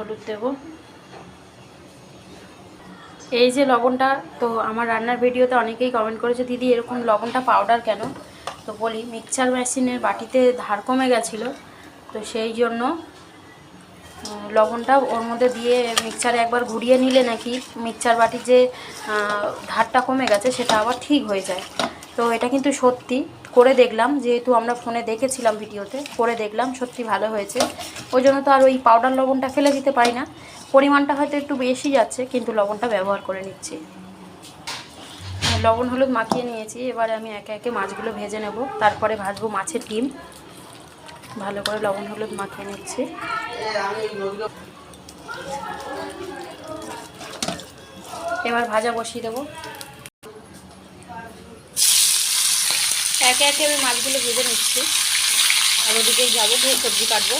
হলুদ দেব। এই যে লবণটা, তো আমার রান্নার ভিডিওতে অনেকেই কমেন্ট করেছে, দিদি, এরকম লবণটা পাউডার কেন? তো বলি মিক্সচার মেশিনের বাটিতে ধার কমে গেছিল, তো সেই জন্য লবণটা ওর মধ্যে দিয়ে মিক্সচারে একবার ঘুরিয়ে নিলে নাকি মিক্সচার বাটির যে ধারটা কমে গেছে, সেটা আবার ঠিক হয়ে যায়। তো এটা কিন্তু সত্যি। করে দেখলাম, যেহেতু আমরা ফোনে দেখেছিলাম ভিডিওতে, করে দেখলাম, সত্যি ভালো হয়েছে। ওই জন্য তো আর ওই পাউডার লবণটা ফেলে দিতে পারি না। পরিমাণটা হয়তো একটু বেশি যাচ্ছে, কিন্তু লবণটা ব্যবহার করে নিচ্ছি। লবণ হলুদ মাখিয়ে নিয়েছি, এবারে আমি একে একে মাছগুলো ভেজে নেব। তারপরে ভাজবো মাছের ডিম। ভালো করে লবণ হলুদ মাখিয়ে নিচ্ছি। এবার ভাজা বসিয়ে দেবো। একে একে আমি মাছগুলো ভেজে নিচ্ছি। আর ওদিকে যাব গিয়ে সবজি কাটবো।